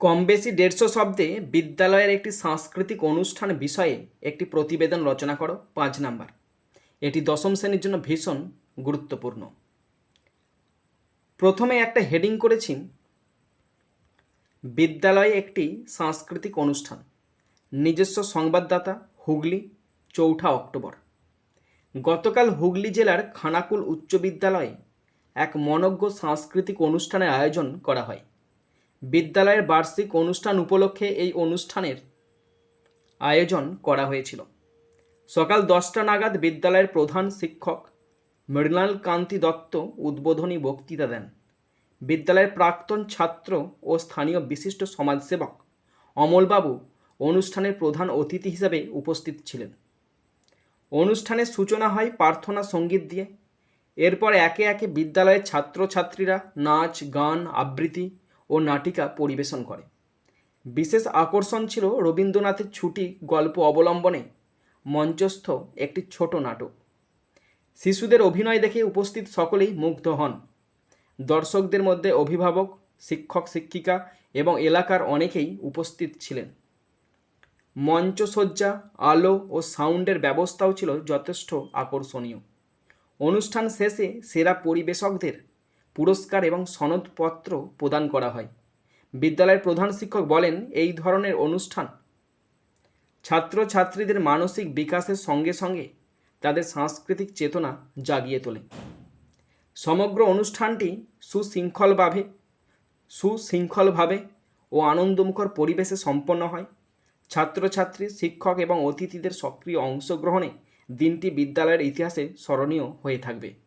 কম বেশি দেড়শো শব্দে বিদ্যালয়ের একটি সাংস্কৃতিক অনুষ্ঠান বিষয়ে একটি প্রতিবেদন রচনা করো, পাঁচ নাম্বার। এটি দশম শ্রেণির জন্য ভীষণ গুরুত্বপূর্ণ। প্রথমে একটা হেডিং করেছি। বিদ্যালয়ে একটি সাংস্কৃতিক অনুষ্ঠান। নিজস্ব সংবাদদাতা, হুগলি, চৌঠা অক্টোবর। গতকাল হুগলি জেলার খানাকুল উচ্চ বিদ্যালয়ে এক মনজ্ঞ সাংস্কৃতিক অনুষ্ঠানের আয়োজন করা হয়। বিদ্যালয়ের বার্ষিক অনুষ্ঠান উপলক্ষে এই অনুষ্ঠানের আয়োজন করা হয়েছিল। সকাল দশটা নাগাদ বিদ্যালয়ের প্রধান শিক্ষক মৃণাল কান্তি দত্ত উদ্বোধনী বক্তৃতা দেন। বিদ্যালয়ের প্রাক্তন ছাত্র ও স্থানীয় বিশিষ্ট সমাজসেবক অমলবাবু অনুষ্ঠানের প্রধান অতিথি হিসেবে উপস্থিত ছিলেন। অনুষ্ঠানের সূচনা হয় প্রার্থনা সংগীত দিয়ে। এরপর একে একে বিদ্যালয়ের ছাত্রছাত্রীরা নাচ, গান, আবৃত্তি ও নাটিকা পরিবেশন করে। বিশেষ আকর্ষণ ছিল রবীন্দ্রনাথের ছুটি গল্প অবলম্বনে মঞ্চস্থ একটি ছোট নাটক। শিশুদের অভিনয় দেখে উপস্থিত সকলেই মুগ্ধ হন। দর্শকদের মধ্যে অভিভাবক, শিক্ষক, শিক্ষিকা এবং এলাকার অনেকেই উপস্থিত ছিলেন। মঞ্চসজ্জা, আলো ও সাউন্ডের ব্যবস্থাও ছিল যথেষ্ট আকর্ষণীয়। অনুষ্ঠান শেষে সেরা পরিবেশকদের পুরস্কার এবং সনদপত্র প্রদান করা হয়। বিদ্যালয়ের প্রধান শিক্ষক বলেন, এই ধরনের অনুষ্ঠান ছাত্রছাত্রীদের মানসিক বিকাশের সঙ্গে সঙ্গে তাদের সাংস্কৃতিক চেতনা জাগিয়ে তোলে। সমগ্র অনুষ্ঠানটি সুশৃঙ্খলভাবে সুশৃঙ্খলভাবে ও আনন্দমুখর পরিবেশে সম্পন্ন হয়। ছাত্রছাত্রী, শিক্ষক এবং অতিথিদের সক্রিয় অংশগ্রহণে দিনটি বিদ্যালয়ের ইতিহাসে স্মরণীয় হয়ে থাকবে।